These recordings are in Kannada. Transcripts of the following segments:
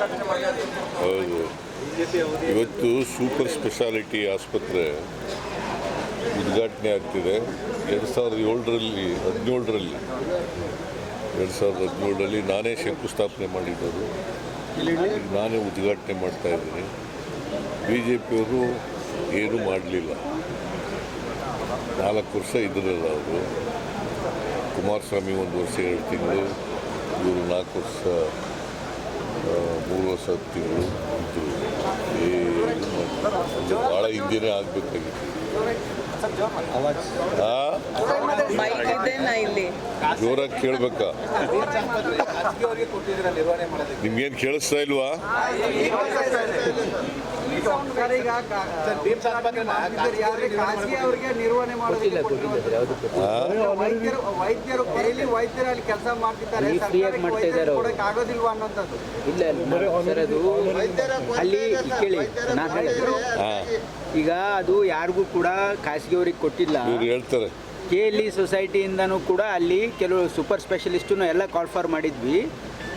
ಮಾಡಿದ್ದಾರೆ ಹೌದು. ಇವತ್ತು ಸೂಪರ್ ಸ್ಪೆಷಾಲಿಟಿ ಆಸ್ಪತ್ರೆ ಉದ್ಘಾಟನೆ ಆಗ್ತಿದೆ. ಎರಡು ಸಾವಿರದ ಏಳರಲ್ಲಿ, ಹದಿನೇಳರಲ್ಲಿ, ಎರಡು ಸಾವಿರದ ಹದಿನೇಳರಲ್ಲಿ ನಾನೇ ಶಂಕುಸ್ಥಾಪನೆ ಮಾಡಿದ್ದದು. ಈಗ ನಾನೇ ಉದ್ಘಾಟನೆ ಮಾಡ್ತಾ ಇದ್ದೀನಿ. ಬಿ ಜೆ ಪಿಯವರು ಏನೂ ಮಾಡಲಿಲ್ಲ. ನಾಲ್ಕು ವರ್ಷ ಇದ್ರಲ್ಲ ಅವರು ಕುಮಾರಸ್ವಾಮಿ ಒಂದು ವರ್ಷ ಎರಡು ತಿಂಗಳು, ಇವರು ನಾಲ್ಕು ವರ್ಷ ಮೂರು ವರ್ಷ ಹತ್ತು ತಿಂಗಳು ಇದ್ದರು ಮಾಡ್ಲಿಲ್ಲ. ಭಾಳ ಹಿಂದಿನೇ ಆಗಬೇಕಾಗಿತ್ತು. ಜೋರಾಗಿ ಕೇಳ್ಬೇಕಾ. ನಿಮ್ಗೇನು ಕೇಳಿಸ್ತಾ ಇಲ್ವಾ? ನಿರ್ವಹಣೆ? ವೈದ್ಯರು ವೈದ್ಯರು ಇಲ್ಲಿ ವೈದ್ಯರು ಅಲ್ಲಿ ಕೆಲಸ ಮಾಡ್ತಿದ್ದಾರೆ ಅಲ್ಲಿ ಆಗೋದಿಲ್ವಾ ಇಲ್ಲ ಕೇಳಿ ನಾ ಹೇಳಿದ್ರು ಈಗ ಅದು ಯಾರಿಗೂ ಕೂಡ ಖಾಸಗಿಯವ್ರಿಗೆ ಕೊಟ್ಟಿಲ್ಲ. ಹೇಳ್ತಾರೆ. ಕೆ ಎಲ್ ಇ ಸೊಸೈಟಿಯಿಂದನೂ ಕೂಡ ಅಲ್ಲಿ ಕೆಲವು ಸೂಪರ್ ಸ್ಪೆಷಲಿಸ್ಟನ್ನು ಎಲ್ಲ ಕಾಲ್ ಫಾರ್ ಮಾಡಿದ್ವಿ.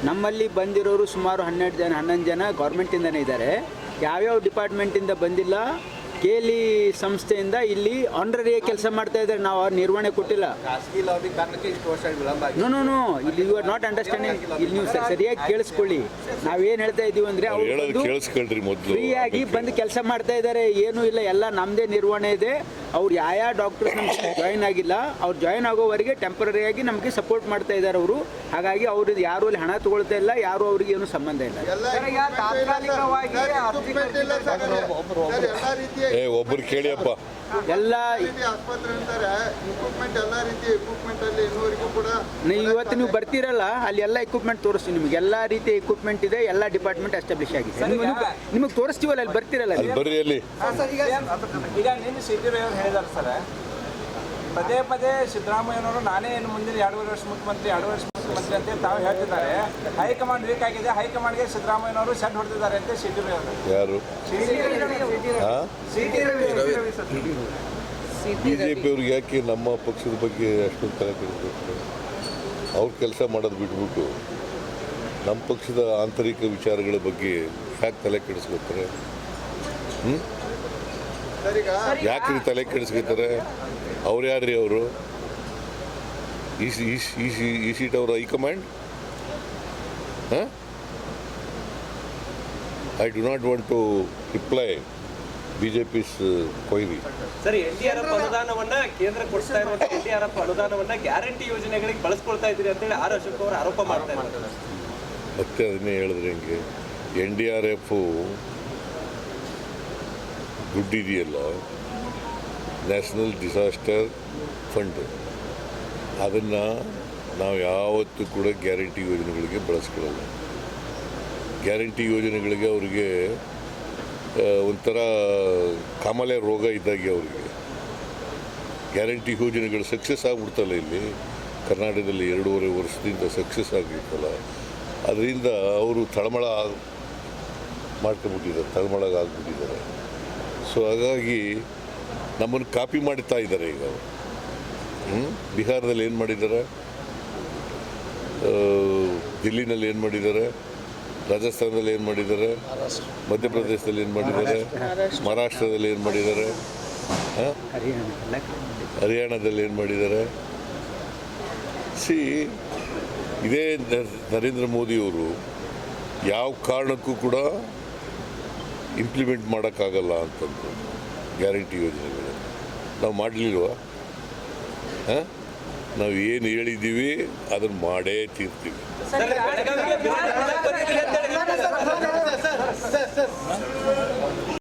ನಮ್ಮಲ್ಲಿ ಬಂದಿರೋರು ಸುಮಾರು ಹನ್ನೆರಡು ಜನ ಹನ್ನೊಂದು ಜನ ಗೌರ್ಮೆಂಟಿಂದನೇ ಇದ್ದಾರೆ. ಯಾವ್ಯಾವ ಡಿಪಾರ್ಟ್ಮೆಂಟಿಂದ ಬಂದಿಲ್ಲ ಕೇಲಿ ಸಂಸ್ಥೆಯಿಂದ ಇಲ್ಲಿ ಆನರರಿ ಕೆಲಸ ಮಾಡ್ತಾ ಇದ್ದಾರೆ. ನಾವು ಅವ್ರ ನಿರ್ವಹಣೆ ಕೊಟ್ಟಿಲ್ಲ. ಖಾಸಗಿ ಲಾಬಿ ಕಾರಣಕ್ಕೆ ಇಷ್ಟು ವರ್ಷ ವಿಳಂಬ ಆಗಿದೆ. ನೋ ನೋ ನೋ ಇಲ್ಲಿ ಯು ಆರ್ ನಾಟ್ ಅಂಡರ್ಸ್ಟ್ಯಾಂಡಿಂಗ್ ಇಲ್ಲಿ ನೀವು ಸರಿಯಾಗಿ ಕೇಳಿಸ್ಕೊಳ್ಳಿ. ನಾವೇನು ಹೇಳ್ತಾ ಇದ್ದೀವಿ ಅಂದರೆ ಅವ್ರು ಆಗಿ ಬಂದು ಕೆಲಸ ಮಾಡ್ತಾ ಇದ್ದಾರೆ. ಏನೂ ಇಲ್ಲ. ಎಲ್ಲ ನಮ್ಮದೇ ನಿರ್ವಹಣೆ ಇದೆ. ಅವ್ರು ಯಾವ ಡಾಕ್ಟರ್ಸ್ ನಮ್ಗೆ ಜಾಯಿನ್ ಆಗಿಲ್ಲ ಅವ್ರು ಜಾಯಿನ್ ಆಗೋವರೆಗೆ ಟೆಂಪ್ರರಿಯಾಗಿ ಆಗಿ ನಮಗೆ ಸಪೋರ್ಟ್ ಮಾಡ್ತಾ ಇದ್ದಾರೆ ಅವರು. ಹಾಗಾಗಿ ಅವ್ರದ್ದು ಯಾರು ಅಲ್ಲಿ ಹಣ ತಗೊಳ್ತಾ ಇಲ್ಲ ಯಾರು ಅವ್ರಿಗೆ ಏನು ಸಂಬಂಧ ಇಲ್ಲ. ಒಬ್ಬರು ಕೇಳಿಯಪ್ಪ ಎಲ್ಲ ಇಕ್ವಿಪ್ಮೆಂಟ್ ಅಲ್ಲಿ ಇನ್ನೂವರೆಗೂ ಕೂಡ ನೀವು ಇವತ್ತು ನೀವು ಬರ್ತೀರಲ್ಲ ಅಲ್ಲಿ ಎಲ್ಲ ಇಕ್ವಿಪ್ಮೆಂಟ್ ತೋರಿಸ್ತೀವಿ ನಿಮಗೆ. ಎಲ್ಲ ರೀತಿಯ ಇಕ್ವಿಪ್ಮೆಂಟ್ ಇದೆ ಎಲ್ಲ ಡಿಪಾರ್ಟ್ಮೆಂಟ್ ಎಸ್ಟಾಬ್ಲಿಷ್ ಆಗಿದೆ. ನಿಮ್ಗೆ ನಿಮಗೆ ತೋರಿಸ್ತೀವಲ್ಲ ಅಲ್ಲಿ ಬರ್ತೀರಲ್ಲ ಅಲ್ಲಿ. ಬರ್ರಿ ಅಲ್ಲಿ. ಈಗ ನಿನ್ನ ಸಿದ್ದರಾಮಯ್ಯ ಹೇಳಿದಾರೆ ಸರ್. ಪದೇ ಪದೇ ಸಿದ್ದರಾಮಯ್ಯನವರು ನಾನೇ ಏನು ಮುಂದಿನ ಎರಡೂವರೆ ವರ್ಷ ಮುಖ್ಯಮಂತ್ರಿ ಎರಡು ವರ್ಷ ಮುಖ್ಯಮಂತ್ರಿ ಅಂತ ತಾವು ಹೇಳ್ತಿದ್ದಾರೆ. ಹೈಕಮಾಂಡ್ ವೀಕ್ ಆಗಿದೆ ಹೈಕಮಾಂಡ್ಗೆ ಸಿದ್ದರಾಮಯ್ಯನವರು ಸೆಡ್ ಹೊಡೆದಿದ್ದಾರೆ ಅಂತ ಸಿದ್ದರಾಮಯ್ಯ ಯಾರು? ಬಿ ಜೆ ಯಾಕೆ ನಮ್ಮ ಪಕ್ಷದ ಬಗ್ಗೆ ಅಷ್ಟೊಂದು ತಲೆ ಕೆಡಿಸ್ಬೇಕು? ಅವ್ರ ಕೆಲಸ ಮಾಡೋದು ಬಿಟ್ಬಿಟ್ಟು ನಮ್ಮ ಪಕ್ಷದ ಆಂತರಿಕ ವಿಚಾರಗಳ ಬಗ್ಗೆ ಯಾಕೆ ತಲೆ ಕೆಡಿಸ್ಕೊತಾರೆ? ಹ್ಞೂ ಯಾಕೆ ತಲೆ ಕೆಡಿಸ್ಕೊತಾರೆ? ಅವ್ರು ಯಾರ್ರಿ ಅವರು? ಈ ಸಿ- ಈ ಸಿ- ಈ ಸೀಟ್ ಅವರ ಹೈಕಮಾಂಡ್? ಹಾಂ? I do not want to reply B J sir N D R F ಅನುದಾನವನ್ನ ಕೇಂದ್ರ ಕೊಡ್ತಾ ಇರುವಂತ ಎನ್ ಡಿ ಆರ್ ಎಫ್ ಅನುದಾನವನ್ನ ಗ್ಯಾರಂಟಿ ಯೋಜನೆಗಳಿಗೆ ಬಳಸ್ಕೊಳ್ತಾ ಇದ್ದೀರಿ ಅಂತೇಳಿ ಆರ್ ಅಶೋಕ್ ಅವರು ಆರೋಪ ಮಾಡ್ತಾ ಇದ್ದಾರೆ. ಮತ್ತೆ ಅದನ್ನೇ ಹೇಳಿದ್ರೆ ಹೆಂಗೆ? N D R F ದುಡ್ಡಿದೆಯಲ್ಲ? National disaster fund. ಅದನ್ನು ನಾವು ಯಾವತ್ತೂ ಕೂಡ ಗ್ಯಾರಂಟಿ ಯೋಜನೆಗಳಿಗೆ ಬಳಸ್ಕೊಳ್ಳಲ್ಲ. ಗ್ಯಾರಂಟಿ ಯೋಜನೆಗಳಿಗೆ ಅವರಿಗೆ ಒಂಥರ ಕಾಮಾಲೆ ರೋಗ ಇದ್ದಾಗೆ ಅವರಿಗೆ. ಗ್ಯಾರಂಟಿ ಯೋಜನೆಗಳು ಸಕ್ಸಸ್ ಆಗ್ಬಿಡ್ತಲ್ಲ ಇಲ್ಲಿ. ಕರ್ನಾಟಕದಲ್ಲಿ ಎರಡೂವರೆ ವರ್ಷದಿಂದ ಸಕ್ಸಸ್ ಆಗಿರ್ತಲ್ಲ ಅದರಿಂದ ಅವರು ತಳಮಳ ಮಾಡ್ಕೊಂಬಿಟ್ಟಿದ್ದಾರೆ ತಳಮಳ ತಳಮಳಗಾಗ್ಬಿಟ್ಟಿದ್ದಾರೆ ಸೊ ಹಾಗಾಗಿ ನಮ್ಮನ್ನು ಕಾಪಿ ಮಾಡ್ತಾ ಇದ್ದಾರೆ ಈಗ ಅವರು? ಬಿಹಾರದಲ್ಲಿ ಏನು ಮಾಡಿದ್ದಾರೆ? ದಿಲ್ಲಿನಲ್ಲಿ ಏನು ಮಾಡಿದ್ದಾರೆ? ರಾಜಸ್ಥಾನದಲ್ಲಿ ಏನು ಮಾಡಿದ್ದಾರೆ? ಮಧ್ಯಪ್ರದೇಶದಲ್ಲಿ ಏನು ಮಾಡಿದ್ದಾರೆ? ಮಹಾರಾಷ್ಟ್ರದಲ್ಲಿ ಏನು ಮಾಡಿದ್ದಾರೆ. ಹರಿಯಾಣದಲ್ಲಿ ಏನು ಮಾಡಿದ್ದಾರೆ? ಸಿ, ಇದೇ ನರೇಂದ್ರ ಮೋದಿಯವರು ಯಾವ ಕಾರಣಕ್ಕೂ ಕೂಡ ಇಂಪ್ಲಿಮೆಂಟ್ ಮಾಡೋಕ್ಕಾಗಲ್ಲ ಅಂತಂದು ಗ್ಯಾರಂಟಿ ಯೋಜನೆಗಳು. ನಾವು ಮಾಡಲಿಲ್ವಾ? ಹಾಂ? ನಾವು ಏನು ಹೇಳಿದ್ದೀವಿ ಅದನ್ನ ಮಾಡೇ ತೀರ್ತೀವಿ